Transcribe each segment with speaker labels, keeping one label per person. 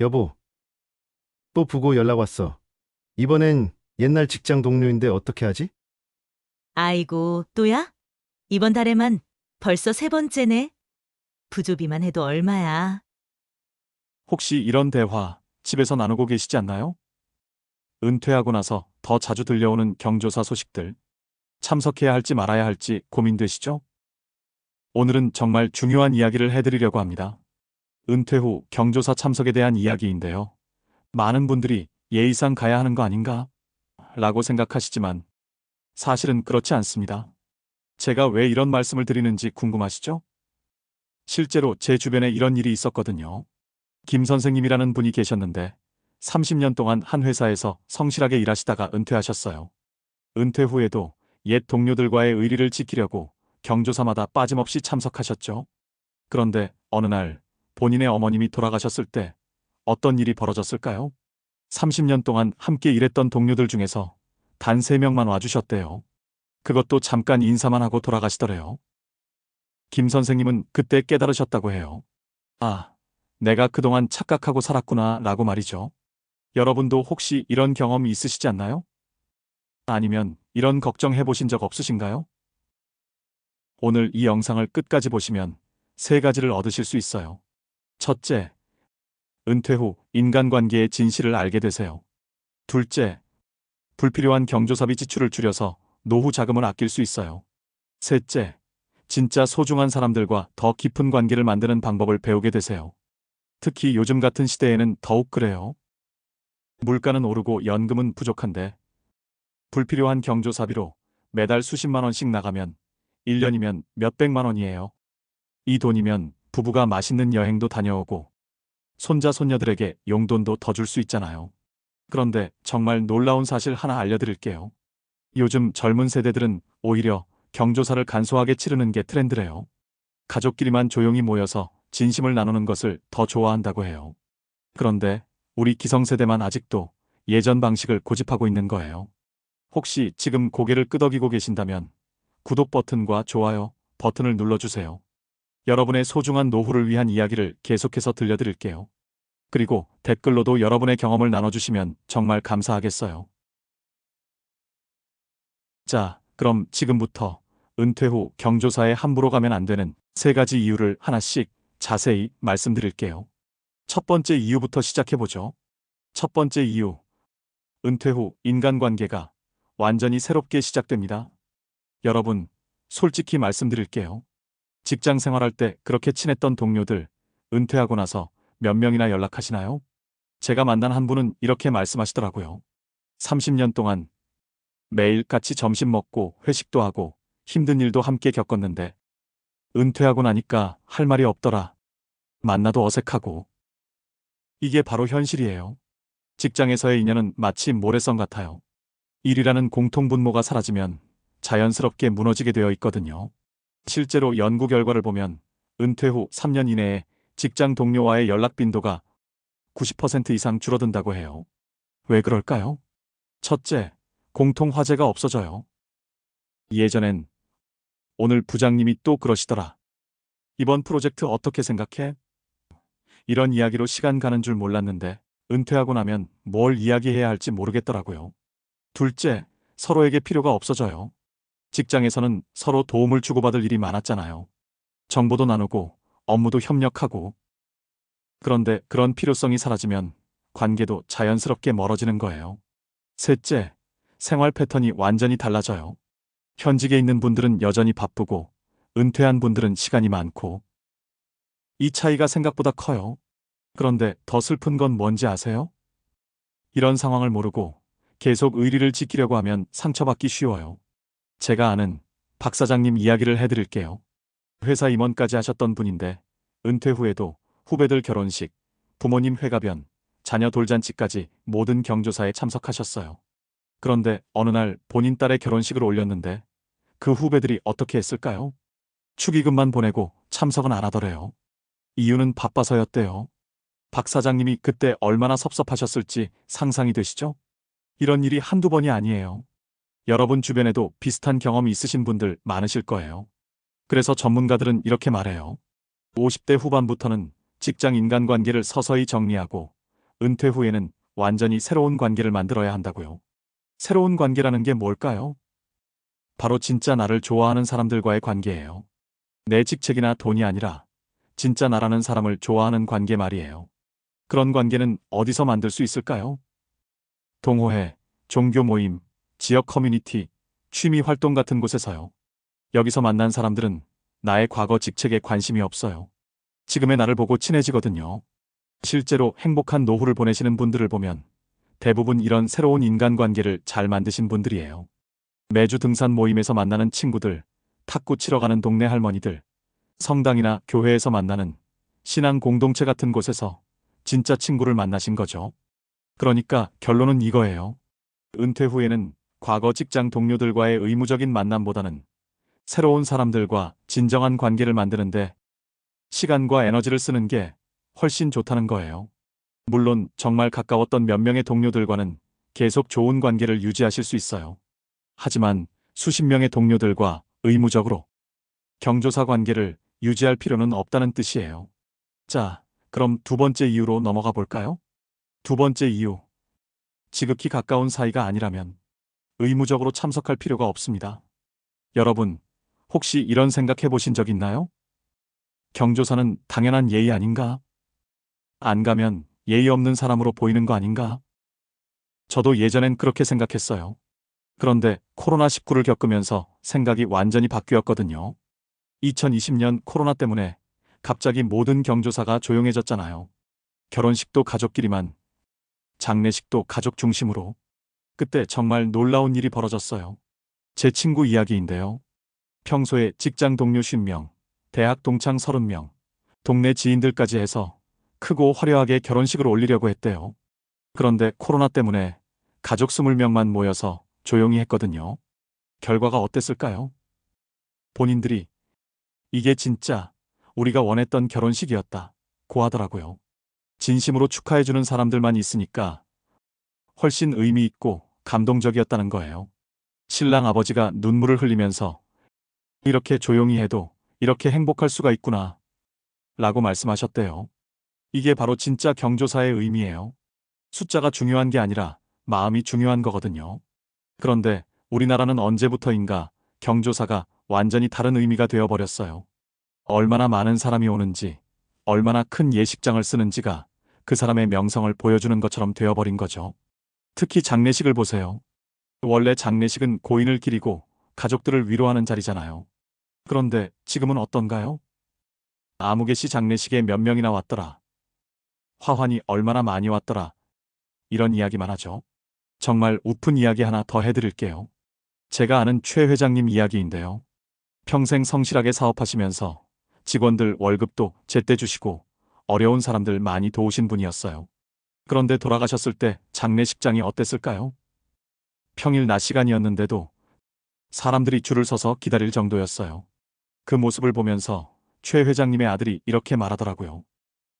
Speaker 1: 여보, 또 부고 연락 왔어. 이번엔 옛날 직장 동료인데 어떻게 하지?
Speaker 2: 아이고, 또야? 이번 달에만 벌써 세 번째네. 부조비만 해도 얼마야.
Speaker 3: 혹시 이런 대화 집에서 나누고 계시지 않나요? 은퇴하고 나서 더 자주 들려오는 경조사 소식들. 참석해야 할지 말아야 할지 고민되시죠? 오늘은 정말 중요한 이야기를 해드리려고 합니다. 은퇴 후 경조사 참석에 대한 이야기인데요. 많은 분들이 예의상 가야 하는 거 아닌가? 라고 생각하시지만 사실은 그렇지 않습니다. 제가 왜 이런 말씀을 드리는지 궁금하시죠? 실제로 제 주변에 이런 일이 있었거든요. 김 선생님이라는 분이 계셨는데 30년 동안 한 회사에서 성실하게 일하시다가 은퇴하셨어요. 은퇴 후에도 옛 동료들과의 의리를 지키려고 경조사마다 빠짐없이 참석하셨죠. 그런데 어느 날 본인의 어머님이 돌아가셨을 때 어떤 일이 벌어졌을까요? 30년 동안 함께 일했던 동료들 중에서 단 3명만 와주셨대요. 그것도 잠깐 인사만 하고 돌아가시더래요. 김 선생님은 그때 깨달으셨다고 해요. 아, 내가 그동안 착각하고 살았구나 라고 말이죠. 여러분도 혹시 이런 경험이 있으시지 않나요? 아니면 이런 걱정해 보신 적 없으신가요? 오늘 이 영상을 끝까지 보시면 세 가지를 얻으실 수 있어요. 첫째, 은퇴 후 인간관계의 진실을 알게 되세요. 둘째, 불필요한 경조사비 지출을 줄여서 노후 자금을 아낄 수 있어요. 셋째, 진짜 소중한 사람들과 더 깊은 관계를 만드는 방법을 배우게 되세요. 특히 요즘 같은 시대에는 더욱 그래요. 물가는 오르고 연금은 부족한데 불필요한 경조사비로 매달 수십만 원씩 나가면 1년이면 몇백만 원이에요. 이 돈이면 부부가 맛있는 여행도 다녀오고 손자 손녀들에게 용돈도 더 줄 수 있잖아요. 그런데 정말 놀라운 사실 하나 알려드릴게요. 요즘 젊은 세대들은 오히려 경조사를 간소하게 치르는 게 트렌드래요. 가족끼리만 조용히 모여서 진심을 나누는 것을 더 좋아한다고 해요. 그런데 우리 기성세대만 아직도 예전 방식을 고집하고 있는 거예요. 혹시 지금 고개를 끄덕이고 계신다면 구독 버튼과 좋아요 버튼을 눌러주세요. 여러분의 소중한 노후를 위한 이야기를 계속해서 들려드릴게요. 그리고 댓글로도 여러분의 경험을 나눠주시면 정말 감사하겠어요. 자, 그럼 지금부터 은퇴 후 경조사에 함부로 가면 안 되는 세 가지 이유를 하나씩 자세히 말씀드릴게요. 첫 번째 이유부터 시작해보죠. 첫 번째 이유. 은퇴 후 인간관계가 완전히 새롭게 시작됩니다. 여러분, 솔직히 말씀드릴게요. 직장 생활할 때 그렇게 친했던 동료들, 은퇴하고 나서 몇 명이나 연락하시나요? 제가 만난 한 분은 이렇게 말씀하시더라고요. 30년 동안 매일 같이 점심 먹고 회식도 하고 힘든 일도 함께 겪었는데 은퇴하고 나니까 할 말이 없더라. 만나도 어색하고. 이게 바로 현실이에요. 직장에서의 인연은 마치 모래성 같아요. 일이라는 공통 분모가 사라지면 자연스럽게 무너지게 되어 있거든요. 실제로 연구 결과를 보면 은퇴 후 3년 이내에 직장 동료와의 연락 빈도가 90% 이상 줄어든다고 해요. 왜 그럴까요? 첫째, 공통 화제가 없어져요. 예전엔 오늘 부장님이 또 그러시더라. 이번 프로젝트 어떻게 생각해? 이런 이야기로 시간 가는 줄 몰랐는데 은퇴하고 나면 뭘 이야기해야 할지 모르겠더라고요. 둘째, 서로에게 필요가 없어져요. 직장에서는 서로 도움을 주고받을 일이 많았잖아요. 정보도 나누고 업무도 협력하고. 그런데 그런 필요성이 사라지면 관계도 자연스럽게 멀어지는 거예요. 셋째, 생활 패턴이 완전히 달라져요. 현직에 있는 분들은 여전히 바쁘고 은퇴한 분들은 시간이 많고 이 차이가 생각보다 커요. 그런데 더 슬픈 건 뭔지 아세요? 이런 상황을 모르고 계속 의리를 지키려고 하면 상처받기 쉬워요. 제가 아는 박 사장님 이야기를 해드릴게요. 회사 임원까지 하셨던 분인데 은퇴 후에도 후배들 결혼식, 부모님 회가변, 자녀 돌잔치까지 모든 경조사에 참석하셨어요. 그런데 어느 날 본인 딸의 결혼식을 올렸는데 그 후배들이 어떻게 했을까요? 축의금만 보내고 참석은 안 하더래요. 이유는 바빠서였대요. 박 사장님이 그때 얼마나 섭섭하셨을지 상상이 되시죠? 이런 일이 한두 번이 아니에요. 여러분 주변에도 비슷한 경험이 있으신 분들 많으실 거예요. 그래서 전문가들은 이렇게 말해요. 50대 후반부터는 직장 인간관계를 서서히 정리하고 은퇴 후에는 완전히 새로운 관계를 만들어야 한다고요. 새로운 관계라는 게 뭘까요? 바로 진짜 나를 좋아하는 사람들과의 관계예요. 내 직책이나 돈이 아니라 진짜 나라는 사람을 좋아하는 관계 말이에요. 그런 관계는 어디서 만들 수 있을까요? 동호회, 종교 모임, 지역 커뮤니티, 취미 활동 같은 곳에서요. 여기서 만난 사람들은 나의 과거 직책에 관심이 없어요. 지금의 나를 보고 친해지거든요. 실제로 행복한 노후를 보내시는 분들을 보면 대부분 이런 새로운 인간관계를 잘 만드신 분들이에요. 매주 등산 모임에서 만나는 친구들, 탁구 치러 가는 동네 할머니들, 성당이나 교회에서 만나는 신앙 공동체 같은 곳에서 진짜 친구를 만나신 거죠. 그러니까 결론은 이거예요. 은퇴 후에는 과거 직장 동료들과의 의무적인 만남보다는 새로운 사람들과 진정한 관계를 만드는데 시간과 에너지를 쓰는 게 훨씬 좋다는 거예요. 물론 정말 가까웠던 몇 명의 동료들과는 계속 좋은 관계를 유지하실 수 있어요. 하지만 수십 명의 동료들과 의무적으로 경조사 관계를 유지할 필요는 없다는 뜻이에요. 자, 그럼 두 번째 이유로 넘어가 볼까요? 두 번째 이유. 지극히 가까운 사이가 아니라면 의무적으로 참석할 필요가 없습니다. 여러분, 혹시 이런 생각해 보신 적 있나요? 경조사는 당연한 예의 아닌가? 안 가면 예의 없는 사람으로 보이는 거 아닌가? 저도 예전엔 그렇게 생각했어요. 그런데 코로나19를 겪으면서 생각이 완전히 바뀌었거든요. 2020년 코로나 때문에 갑자기 모든 경조사가 조용해졌잖아요. 결혼식도 가족끼리만, 장례식도 가족 중심으로. 그때 정말 놀라운 일이 벌어졌어요. 제 친구 이야기인데요. 평소에 직장 동료 50명, 대학 동창 30명, 동네 지인들까지 해서 크고 화려하게 결혼식을 올리려고 했대요. 그런데 코로나 때문에 가족 20명만 모여서 조용히 했거든요. 결과가 어땠을까요? 본인들이 이게 진짜 우리가 원했던 결혼식이었다. 고 하더라고요. 진심으로 축하해주는 사람들만 있으니까 훨씬 의미 있고 감동적이었다는 거예요. 신랑 아버지가 눈물을 흘리면서 이렇게 조용히 해도 이렇게 행복할 수가 있구나. 라고 말씀하셨대요. 이게 바로 진짜 경조사의 의미예요. 숫자가 중요한 게 아니라 마음이 중요한 거거든요. 그런데 우리나라는 언제부터인가 경조사가 완전히 다른 의미가 되어버렸어요. 얼마나 많은 사람이 오는지, 얼마나 큰 예식장을 쓰는지가 그 사람의 명성을 보여주는 것처럼 되어버린 거죠. 특히 장례식을 보세요. 원래 장례식은 고인을 기리고 가족들을 위로하는 자리잖아요. 그런데 지금은 어떤가요? 아무개 씨 장례식에 몇 명이나 왔더라. 화환이 얼마나 많이 왔더라. 이런 이야기만 하죠. 정말 우픈 이야기 하나 더 해드릴게요. 제가 아는 최 회장님 이야기인데요. 평생 성실하게 사업하시면서 직원들 월급도 제때 주시고 어려운 사람들 많이 도우신 분이었어요. 그런데 돌아가셨을 때 장례식장이 어땠을까요? 평일 낮 시간이었는데도 사람들이 줄을 서서 기다릴 정도였어요. 그 모습을 보면서 최 회장님의 아들이 이렇게 말하더라고요.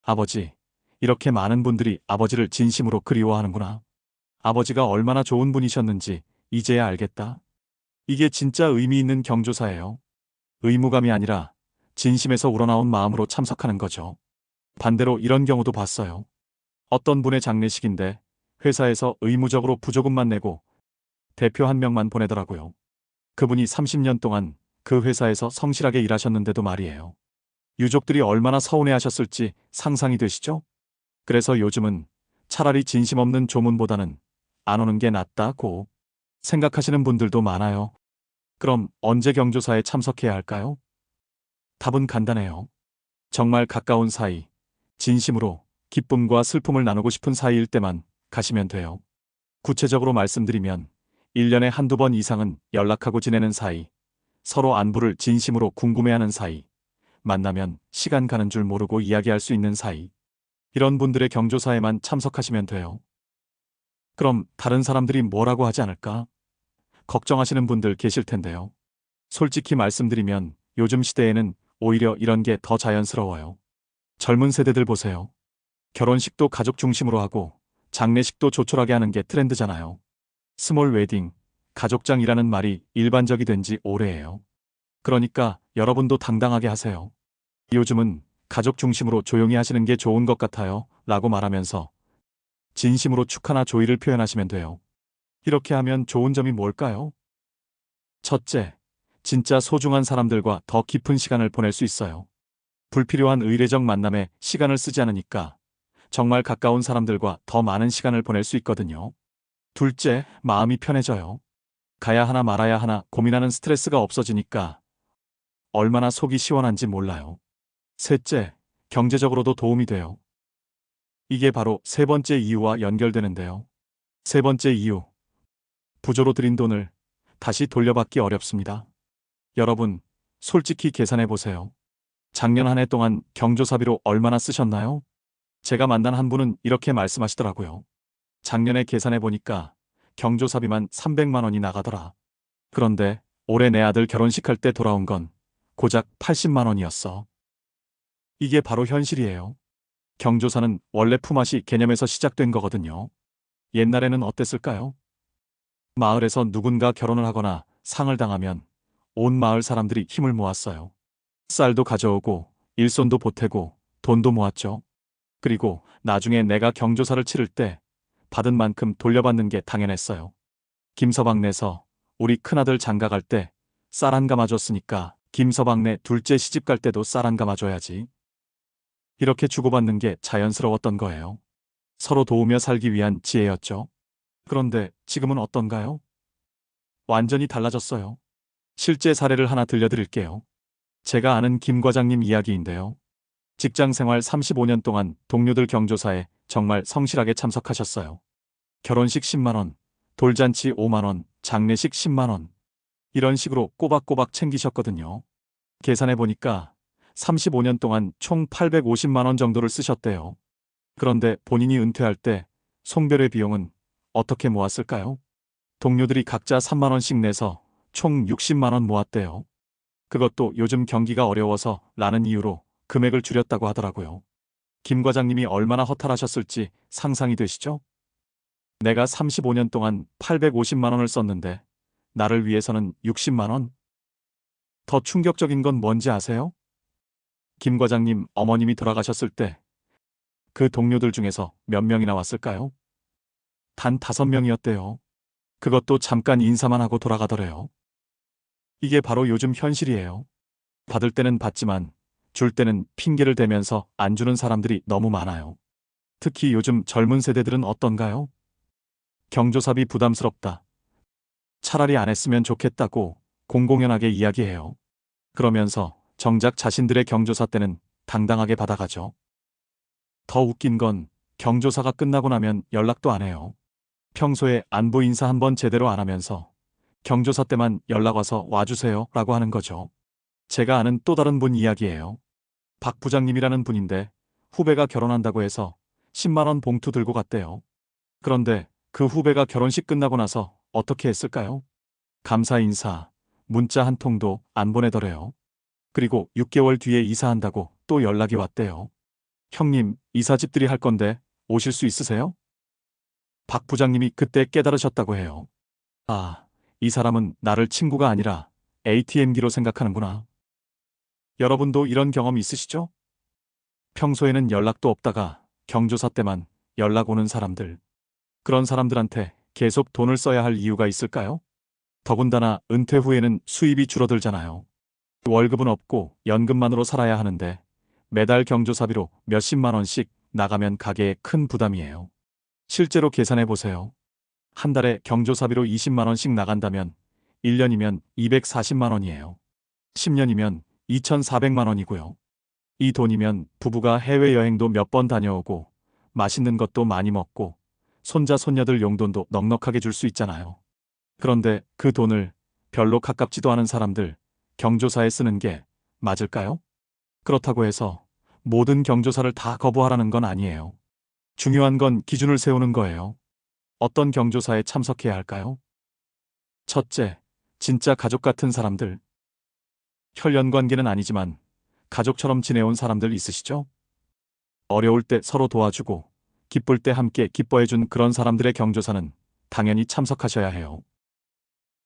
Speaker 3: 아버지, 이렇게 많은 분들이 아버지를 진심으로 그리워하는구나. 아버지가 얼마나 좋은 분이셨는지 이제야 알겠다. 이게 진짜 의미 있는 경조사예요. 의무감이 아니라 진심에서 우러나온 마음으로 참석하는 거죠. 반대로 이런 경우도 봤어요. 어떤 분의 장례식인데 회사에서 의무적으로 부조금만 내고 대표 한 명만 보내더라고요. 그분이 30년 동안 그 회사에서 성실하게 일하셨는데도 말이에요. 유족들이 얼마나 서운해 하셨을지 상상이 되시죠? 그래서 요즘은 차라리 진심 없는 조문보다는 안 오는 게 낫다고 생각하시는 분들도 많아요. 그럼 언제 경조사에 참석해야 할까요? 답은 간단해요. 정말 가까운 사이, 진심으로 기쁨과 슬픔을 나누고 싶은 사이일 때만 가시면 돼요. 구체적으로 말씀드리면 1년에 한두 번 이상은 연락하고 지내는 사이, 서로 안부를 진심으로 궁금해하는 사이, 만나면 시간 가는 줄 모르고 이야기할 수 있는 사이, 이런 분들의 경조사에만 참석하시면 돼요. 그럼 다른 사람들이 뭐라고 하지 않을까? 걱정하시는 분들 계실 텐데요. 솔직히 말씀드리면 요즘 시대에는 오히려 이런 게 더 자연스러워요. 젊은 세대들 보세요. 결혼식도 가족 중심으로 하고 장례식도 조촐하게 하는 게 트렌드잖아요. 스몰 웨딩, 가족장이라는 말이 일반적이 된 지 오래예요. 그러니까 여러분도 당당하게 하세요. 요즘은 가족 중심으로 조용히 하시는 게 좋은 것 같아요. 라고 말하면서 진심으로 축하나 조의를 표현하시면 돼요. 이렇게 하면 좋은 점이 뭘까요? 첫째, 진짜 소중한 사람들과 더 깊은 시간을 보낼 수 있어요. 불필요한 의례적 만남에 시간을 쓰지 않으니까 정말 가까운 사람들과 더 많은 시간을 보낼 수 있거든요. 둘째, 마음이 편해져요. 가야 하나 말아야 하나 고민하는 스트레스가 없어지니까 얼마나 속이 시원한지 몰라요. 셋째, 경제적으로도 도움이 돼요. 이게 바로 세 번째 이유와 연결되는데요. 세 번째 이유. 부조로 들인 돈을 다시 돌려받기 어렵습니다. 여러분, 솔직히 계산해 보세요. 작년 한 해 동안 경조사비로 얼마나 쓰셨나요? 제가 만난 한 분은 이렇게 말씀하시더라고요. 작년에 계산해 보니까 경조사비만 300만 원이 나가더라. 그런데 올해 내 아들 결혼식 할 때 돌아온 건 고작 80만 원이었어. 이게 바로 현실이에요. 경조사는 원래 품앗이 개념에서 시작된 거거든요. 옛날에는 어땠을까요? 마을에서 누군가 결혼을 하거나 상을 당하면 온 마을 사람들이 힘을 모았어요. 쌀도 가져오고 일손도 보태고 돈도 모았죠. 그리고 나중에 내가 경조사를 치를 때 받은 만큼 돌려받는 게 당연했어요. 김서방네서 우리 큰아들 장가 갈 때쌀한 가마 줬으니까 김서방네 둘째 시집 갈 때도 쌀한 가마 줘야지. 이렇게 주고받는 게 자연스러웠던 거예요. 서로 도우며 살기 위한 지혜였죠. 그런데 지금은 어떤가요? 완전히 달라졌어요. 실제 사례를 하나 들려드릴게요. 제가 아는 김 과장님 이야기인데요. 직장 생활 35년 동안 동료들 경조사에 정말 성실하게 참석하셨어요. 결혼식 10만원, 돌잔치 5만원, 장례식 10만원. 이런 식으로 꼬박꼬박 챙기셨거든요. 계산해보니까 35년 동안 총 850만원 정도를 쓰셨대요. 그런데 본인이 은퇴할 때 송별회 비용은 어떻게 모았을까요? 동료들이 각자 3만원씩 내서 총 60만원 모았대요. 그것도 요즘 경기가 어려워서 라는 이유로 금액을 줄였다고 하더라고요. 김 과장님이 얼마나 허탈하셨을지 상상이 되시죠? 내가 35년 동안 850만 원을 썼는데 나를 위해서는 60만 원? 더 충격적인 건 뭔지 아세요? 김 과장님 어머님이 돌아가셨을 때 그 동료들 중에서 몇 명이나 왔을까요? 단 다섯 명이었대요. 그것도 잠깐 인사만 하고 돌아가더래요. 이게 바로 요즘 현실이에요. 받을 때는 받지만 줄 때는 핑계를 대면서 안 주는 사람들이 너무 많아요. 특히 요즘 젊은 세대들은 어떤가요? 경조사비 부담스럽다. 차라리 안 했으면 좋겠다고 공공연하게 이야기해요. 그러면서 정작 자신들의 경조사 때는 당당하게 받아가죠. 더 웃긴 건 경조사가 끝나고 나면 연락도 안 해요. 평소에 안부 인사 한번 제대로 안 하면서 경조사 때만 연락 와서 와주세요 라고 하는 거죠. 제가 아는 또 다른 분 이야기예요. 박 부장님이라는 분인데 후배가 결혼한다고 해서 10만원 봉투 들고 갔대요. 그런데 그 후배가 결혼식 끝나고 나서 어떻게 했을까요? 감사 인사, 문자 한 통도 안 보내더래요. 그리고 6개월 뒤에 이사한다고 또 연락이 왔대요. 형님, 이사집들이 할 건데 오실 수 있으세요? 박 부장님이 그때 깨달으셨다고 해요. 아, 이 사람은 나를 친구가 아니라 ATM기로 생각하는구나. 여러분도 이런 경험 있으시죠? 평소에는 연락도 없다가 경조사 때만 연락 오는 사람들. 그런 사람들한테 계속 돈을 써야 할 이유가 있을까요? 더군다나 은퇴 후에는 수입이 줄어들잖아요. 월급은 없고 연금만으로 살아야 하는데 매달 경조사비로 몇십만 원씩 나가면 가게에 큰 부담이에요. 실제로 계산해 보세요. 한 달에 경조사비로 20만 원씩 나간다면 1년이면 240만 원이에요. 10년이면 2,400만 원이고요. 이 돈이면 부부가 해외여행도 몇 번 다녀오고 맛있는 것도 많이 먹고 손자 손녀들 용돈도 넉넉하게 줄 수 있잖아요. 그런데 그 돈을 별로 가깝지도 않은 사람들 경조사에 쓰는 게 맞을까요? 그렇다고 해서 모든 경조사를 다 거부하라는 건 아니에요. 중요한 건 기준을 세우는 거예요. 어떤 경조사에 참석해야 할까요? 첫째, 진짜 가족 같은 사람들. 혈연 관계는 아니지만 가족처럼 지내온 사람들 있으시죠? 어려울 때 서로 도와주고 기쁠 때 함께 기뻐해준 그런 사람들의 경조사는 당연히 참석하셔야 해요.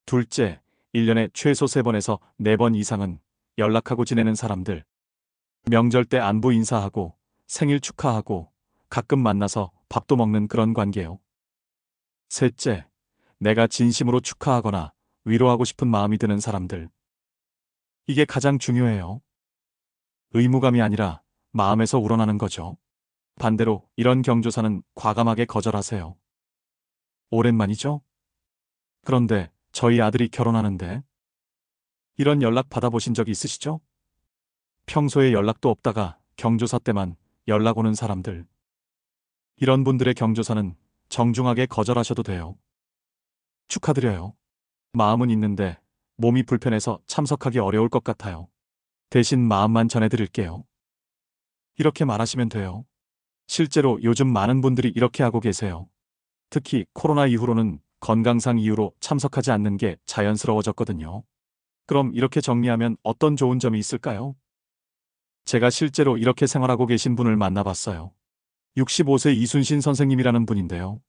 Speaker 3: 둘째, 1년에 최소 3번에서 4번 이상은 연락하고 지내는 사람들. 명절 때 안부 인사하고 생일 축하하고 가끔 만나서 밥도 먹는 그런 관계요. 셋째, 내가 진심으로 축하하거나 위로하고 싶은 마음이 드는 사람들. 이게 가장 중요해요. 의무감이 아니라 마음에서 우러나는 거죠. 반대로 이런 경조사는 과감하게 거절하세요. 오랜만이죠? 그런데 저희 아들이 결혼하는데 이런 연락 받아보신 적 있으시죠? 평소에 연락도 없다가 경조사 때만 연락 오는 사람들. 이런 분들의 경조사는 정중하게 거절하셔도 돼요. 축하드려요. 마음은 있는데 몸이 불편해서 참석하기 어려울 것 같아요. 대신 마음만 전해드릴게요. 이렇게 말하시면 돼요. 실제로 요즘 많은 분들이 이렇게 하고 계세요. 특히 코로나 이후로는 건강상 이유로 참석하지 않는 게 자연스러워졌거든요. 그럼 이렇게 정리하면 어떤 좋은 점이 있을까요? 제가 실제로 이렇게 생활하고 계신 분을 만나봤어요. 65세 이순신 선생님이라는 분인데요.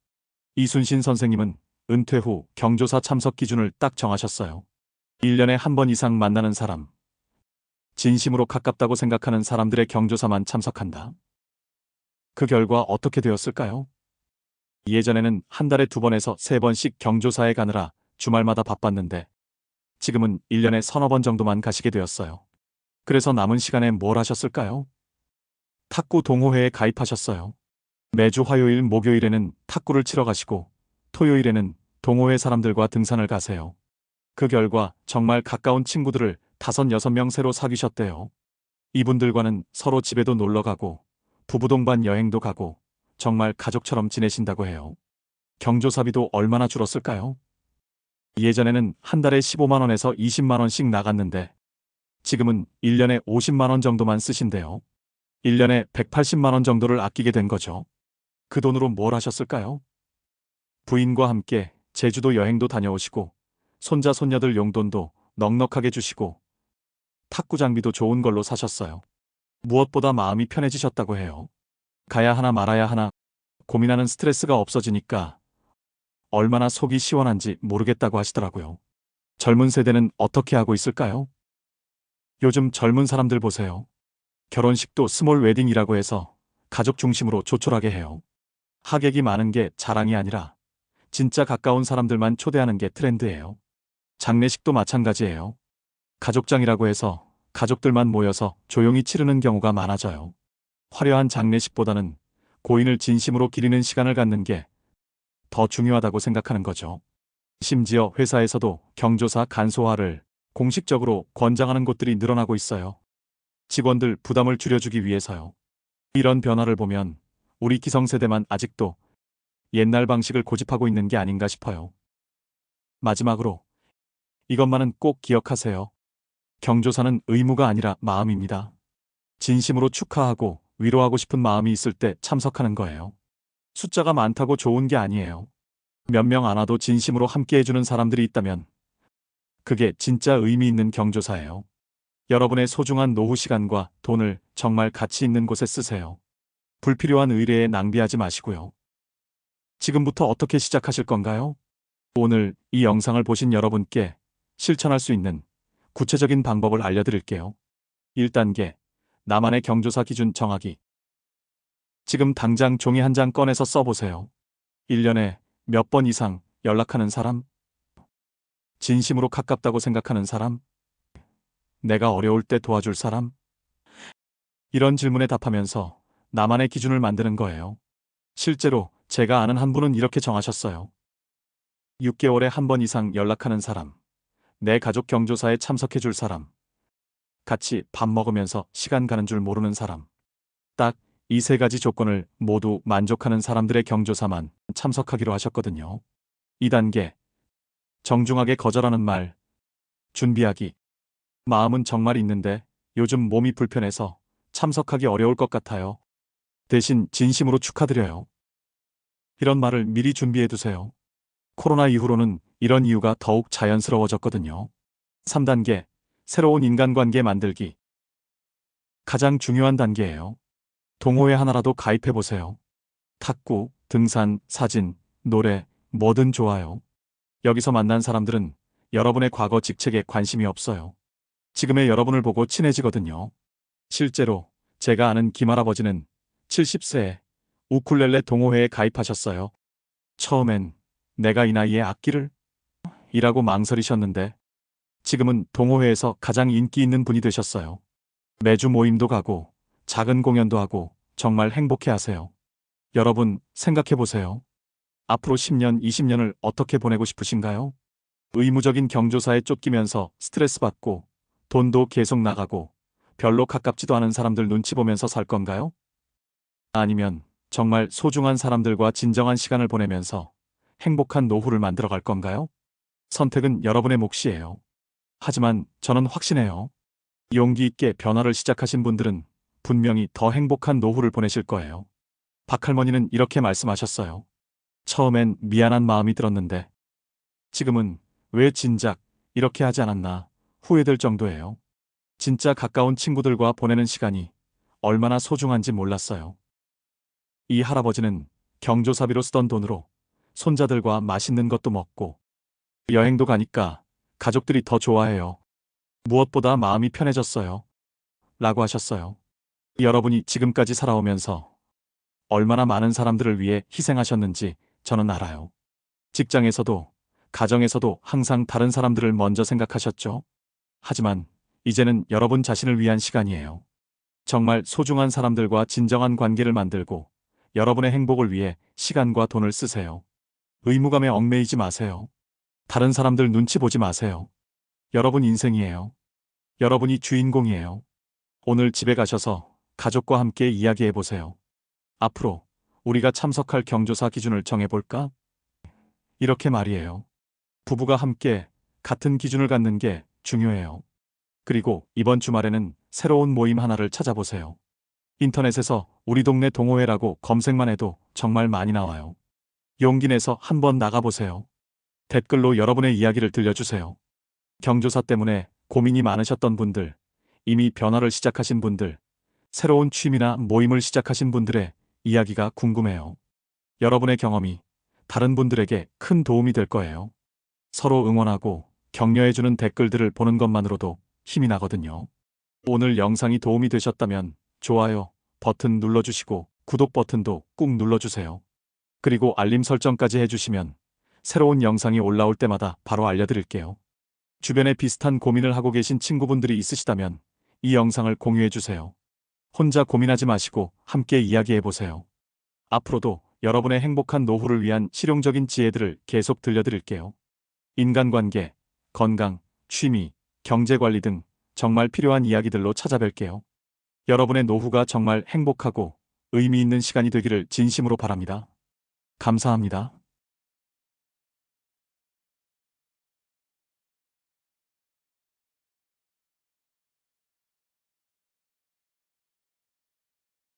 Speaker 3: 이순신 선생님은 은퇴 후 경조사 참석 기준을 딱 정하셨어요. 1년에 한 번 이상 만나는 사람. 진심으로 가깝다고 생각하는 사람들의 경조사만 참석한다. 그 결과 어떻게 되었을까요? 예전에는 한 달에 두 번에서 세 번씩 경조사에 가느라 주말마다 바빴는데 지금은 1년에 서너 번 정도만 가시게 되었어요. 그래서 남은 시간에 뭘 하셨을까요? 탁구 동호회에 가입하셨어요. 매주 화요일, 목요일에는 탁구를 치러 가시고 토요일에는 동호회 사람들과 등산을 가세요. 그 결과 정말 가까운 친구들을 다섯 여섯 명 새로 사귀셨대요. 이분들과는 서로 집에도 놀러 가고 부부 동반 여행도 가고 정말 가족처럼 지내신다고 해요. 경조사비도 얼마나 줄었을까요? 예전에는 한 달에 15만 원에서 20만 원씩 나갔는데 지금은 1년에 50만 원 정도만 쓰신대요. 1년에 180만 원 정도를 아끼게 된 거죠. 그 돈으로 뭘 하셨을까요? 부인과 함께 제주도 여행도 다녀오시고 손자 손녀들 용돈도 넉넉하게 주시고 탁구 장비도 좋은 걸로 사셨어요. 무엇보다 마음이 편해지셨다고 해요. 가야 하나 말아야 하나 고민하는 스트레스가 없어지니까 얼마나 속이 시원한지 모르겠다고 하시더라고요. 젊은 세대는 어떻게 하고 있을까요? 요즘 젊은 사람들 보세요. 결혼식도 스몰 웨딩이라고 해서 가족 중심으로 조촐하게 해요. 하객이 많은 게 자랑이 아니라 진짜 가까운 사람들만 초대하는 게 트렌드예요. 장례식도 마찬가지예요. 가족장이라고 해서 가족들만 모여서 조용히 치르는 경우가 많아져요. 화려한 장례식보다는 고인을 진심으로 기리는 시간을 갖는 게 더 중요하다고 생각하는 거죠. 심지어 회사에서도 경조사 간소화를 공식적으로 권장하는 곳들이 늘어나고 있어요. 직원들 부담을 줄여주기 위해서요. 이런 변화를 보면 우리 기성세대만 아직도 옛날 방식을 고집하고 있는 게 아닌가 싶어요. 마지막으로 이것만은 꼭 기억하세요. 경조사는 의무가 아니라 마음입니다. 진심으로 축하하고 위로하고 싶은 마음이 있을 때 참석하는 거예요. 숫자가 많다고 좋은 게 아니에요. 몇 명 안 와도 진심으로 함께 해주는 사람들이 있다면 그게 진짜 의미 있는 경조사예요. 여러분의 소중한 노후 시간과 돈을 정말 가치 있는 곳에 쓰세요. 불필요한 의뢰에 낭비하지 마시고요. 지금부터 어떻게 시작하실 건가요? 오늘 이 영상을 보신 여러분께 실천할 수 있는 구체적인 방법을 알려드릴게요. 1단계, 나만의 경조사 기준 정하기. 지금 당장 종이 한 장 꺼내서 써보세요. 1년에 몇 번 이상 연락하는 사람? 진심으로 가깝다고 생각하는 사람? 내가 어려울 때 도와줄 사람? 이런 질문에 답하면서 나만의 기준을 만드는 거예요. 실제로 제가 아는 한 분은 이렇게 정하셨어요. 6개월에 한 번 이상 연락하는 사람. 내 가족 경조사에 참석해 줄 사람. 같이 밥 먹으면서 시간 가는 줄 모르는 사람. 딱 이 세 가지 조건을 모두 만족하는 사람들의 경조사만 참석하기로 하셨거든요. 2단계. 정중하게 거절하는 말. 준비하기. 마음은 정말 있는데 요즘 몸이 불편해서 참석하기 어려울 것 같아요. 대신 진심으로 축하드려요. 이런 말을 미리 준비해 두세요. 코로나 이후로는 이런 이유가 더욱 자연스러워졌거든요. 3단계. 새로운 인간관계 만들기. 가장 중요한 단계예요. 동호회 하나라도 가입해 보세요. 탁구, 등산, 사진, 노래, 뭐든 좋아요. 여기서 만난 사람들은 여러분의 과거 직책에 관심이 없어요. 지금의 여러분을 보고 친해지거든요. 실제로 제가 아는 김할아버지는 70세에 우쿨렐레 동호회에 가입하셨어요. 처음엔 내가 이 나이에 악기를? 이라고 망설이셨는데 지금은 동호회에서 가장 인기 있는 분이 되셨어요. 매주 모임도 가고 작은 공연도 하고 정말 행복해 하세요. 여러분 생각해 보세요. 앞으로 10년, 20년을 어떻게 보내고 싶으신가요? 의무적인 경조사에 쫓기면서 스트레스 받고 돈도 계속 나가고 별로 가깝지도 않은 사람들 눈치 보면서 살 건가요? 아니면 정말 소중한 사람들과 진정한 시간을 보내면서 행복한 노후를 만들어 갈 건가요? 선택은 여러분의 몫이에요. 하지만 저는 확신해요. 용기 있게 변화를 시작하신 분들은 분명히 더 행복한 노후를 보내실 거예요. 박할머니는 이렇게 말씀하셨어요. 처음엔 미안한 마음이 들었는데 지금은 왜 진작 이렇게 하지 않았나 후회될 정도예요. 진짜 가까운 친구들과 보내는 시간이 얼마나 소중한지 몰랐어요. 이 할아버지는 경조사비로 쓰던 돈으로 손자들과 맛있는 것도 먹고 여행도 가니까 가족들이 더 좋아해요. 무엇보다 마음이 편해졌어요. 라고 하셨어요. 여러분이 지금까지 살아오면서 얼마나 많은 사람들을 위해 희생하셨는지 저는 알아요. 직장에서도, 가정에서도 항상 다른 사람들을 먼저 생각하셨죠? 하지만 이제는 여러분 자신을 위한 시간이에요. 정말 소중한 사람들과 진정한 관계를 만들고 여러분의 행복을 위해 시간과 돈을 쓰세요. 의무감에 얽매이지 마세요. 다른 사람들 눈치 보지 마세요. 여러분 인생이에요. 여러분이 주인공이에요. 오늘 집에 가셔서 가족과 함께 이야기해 보세요. 앞으로 우리가 참석할 경조사 기준을 정해볼까? 이렇게 말이에요. 부부가 함께 같은 기준을 갖는 게 중요해요. 그리고 이번 주말에는 새로운 모임 하나를 찾아보세요. 인터넷에서 우리 동네 동호회라고 검색만 해도 정말 많이 나와요. 용기 내서 한번 나가보세요. 댓글로 여러분의 이야기를 들려주세요. 경조사 때문에 고민이 많으셨던 분들, 이미 변화를 시작하신 분들, 새로운 취미나 모임을 시작하신 분들의 이야기가 궁금해요. 여러분의 경험이 다른 분들에게 큰 도움이 될 거예요. 서로 응원하고 격려해주는 댓글들을 보는 것만으로도 힘이 나거든요. 오늘 영상이 도움이 되셨다면 좋아요 버튼 눌러주시고 구독 버튼도 꾹 눌러주세요. 그리고 알림 설정까지 해주시면 새로운 영상이 올라올 때마다 바로 알려드릴게요. 주변에 비슷한 고민을 하고 계신 친구분들이 있으시다면 이 영상을 공유해주세요. 혼자 고민하지 마시고 함께 이야기해보세요. 앞으로도 여러분의 행복한 노후를 위한 실용적인 지혜들을 계속 들려드릴게요. 인간관계, 건강, 취미, 경제관리 등 정말 필요한 이야기들로 찾아뵐게요. 여러분의 노후가 정말 행복하고 의미 있는 시간이 되기를 진심으로 바랍니다. 감사합니다.